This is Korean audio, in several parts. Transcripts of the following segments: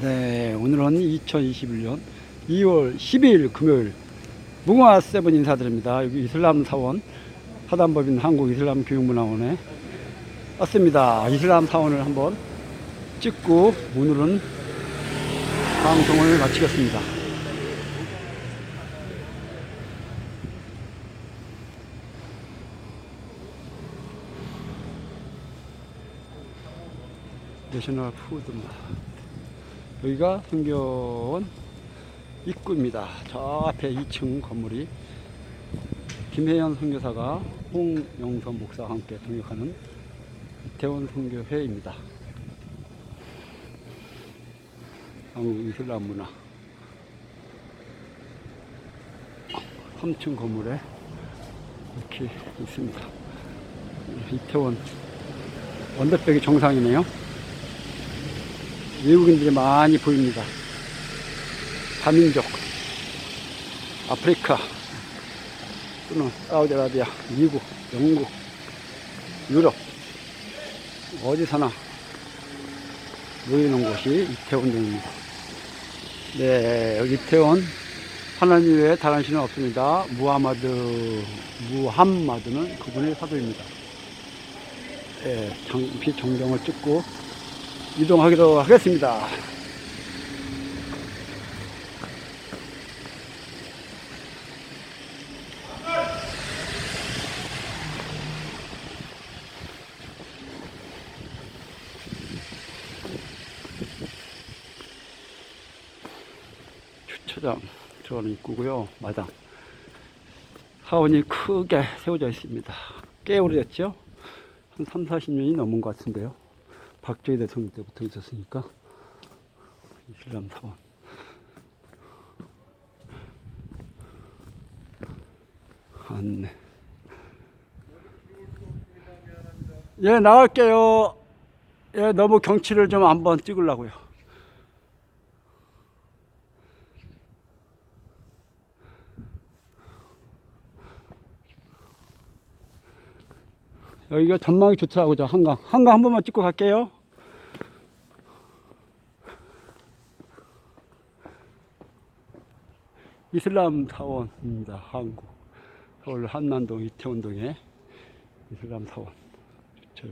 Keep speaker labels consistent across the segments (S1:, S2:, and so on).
S1: 네, 오늘은 2021년 2월 12일 금요일 무궁화 세븐 인사드립니다. 여기 이슬람 사원 사단법인 한국 이슬람 교육문화원에 왔습니다. 이슬람 사원을 한번 찍고 오늘은 방송을 마치겠습니다. 내셔널 푸드입니다. 여기가 성교원 입구입니다. 저 앞에 2층 건물이 김혜연 선교사가 홍영선 목사와 함께 동역하는 이태원 선교회입니다. 한국 이슬람 문화 3층 건물에 이렇게 있습니다. 이태원 언더백이 정상이네요. 외국인들이 많이 보입니다. 다민족, 아프리카, 또는 사우디아라비아, 미국, 영국, 유럽, 어디서나 모이는 곳이 이태원동입니다. 네, 여기 이태원 하나님 외에 다른 신은 없습니다. 무하마드, 무함마드는 그분의 사도입니다. 네, 장비 정경을 찍고 이동하기로 하겠습니다. 주차장 들어가는 입구고요. 마당. 사원이 크게 세워져 있습니다. 꽤 오래됐죠? 한 3, 40년이 넘은 것 같은데요. 박정희 대통령 때부터 있었으니까. 이슬람 사원. 안내. 예 나갈게요. 예 너무 경치를 좀 한번 찍으려고요. 여기가 전망이 좋더라고요 저 한강. 한강 한 번만 찍고 갈게요 이슬람 사원입니다. 한국 서울 한남동 이태원동에 이슬람 사원 저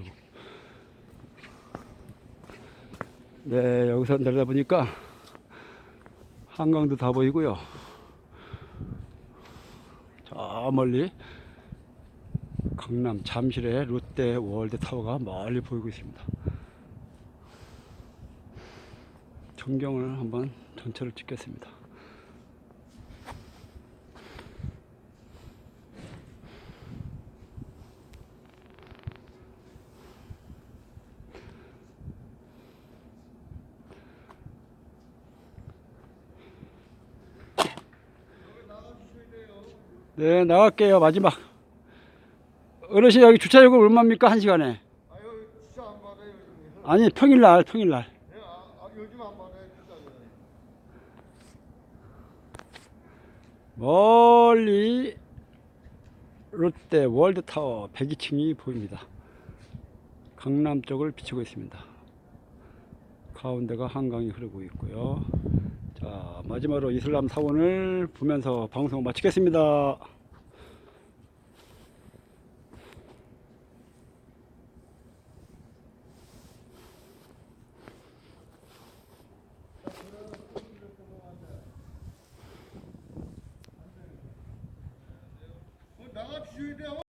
S1: 네, 여기서 내려다보니까 한강도 다 보이고요. 저 멀리 강남 잠실의 롯데 월드 타워가 멀리 보이고 있습니다. 전경을 한번 전체를 찍겠습니다. 네, 나갈게요. 마지막. 어르신 여기 주차 요금 얼마입니까? 한 시간에?
S2: 아유 진짜 안 받아요 요즘.
S1: 아니, 평일날, 평일날.
S2: 네, 아, 아, 요즘 안 받아요.
S1: 멀리 롯데 월드타워 102층이 보입니다. 강남 쪽을 비추고 있습니다. 가운데가 한강이 흐르고 있고요. 자, 마지막으로 이슬람 사원을 보면서 방송 마치겠습니다.
S2: 돼요.